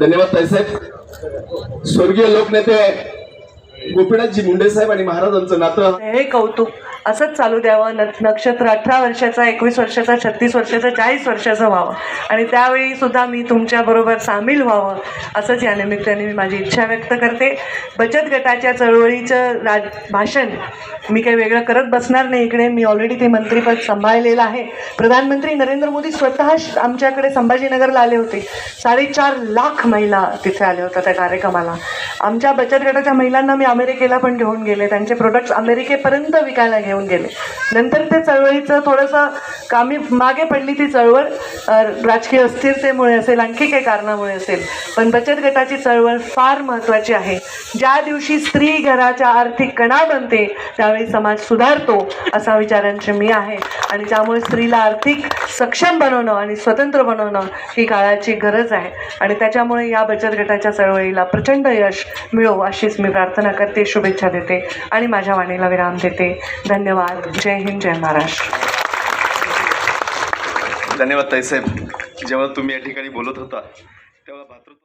धन्यवाद ताईसाहेब स्वर्गीय लोकनेते गोपीनाथजी मुंडे साहेब आणि महाराजांचं नातं. हे कौतुक. असंच चालू द्यावं. नक्षत्र अठरा वर्षाचा एकवीस वर्षाचा छत्तीस वर्षाचा चाळीस वर्षाचं व्हावं. आणि त्यावेळी सुद्धा मी तुमच्याबरोबर सामील व्हावं असंच या निमित्ताने मी माझी इच्छा व्यक्त करते. बचत गटाच्या चळवळीचं राज भाषण मी काही वेगळं करत बसणार नाही इकडे. मी ऑलरेडी ते मंत्रीपद सांभाळलेलं आहे. प्रधानमंत्री नरेंद्र मोदी स्वतः आमच्याकडे संभाजीनगरला आले होते. साडेचार लाख महिला तिथे आल्या होत्या त्या कार्यक्रमाला. आमच्या बचत गटाच्या महिलांना मी अमेरिकेला पण घेऊन गेले. त्यांचे प्रोडक्ट्स अमेरिकेपर्यंत विकायला घेऊन गेले. नंतर ते चळवळीचं थोडंसं कामी मागे पडली ती चळवळ. राजकीय अस्थिरतेमुळे असेल आणखी काही कारणामुळे असेल. पण बचत गटाची चळवळ फार महत्त्वाची आहे. ज्या दिवशी स्त्री घराच्या आर्थिक कणा बनते त्यावेळी समाज सुधारतो असा विचारांचे मी आहे. आणि त्यामुळे स्त्रीला आर्थिक सक्षम बनवणं आणि स्वतंत्र बनवणं ही काळाची गरज आहे. आणि त्याच्यामुळे या बचत गटाच्या चळवळीला प्रचंड यश मिळो अशीच मी प्रार्थना करते शुभेच्छा देते आणि माझ्या वाणीला विराम देते. धन्यवाद. जय हिंद जय महाराष्ट्र. धन्यवाद ताईसाहेब जेव्हा तुम्ही या ठिकाणी बोलत होता तेव्हा भातृत्व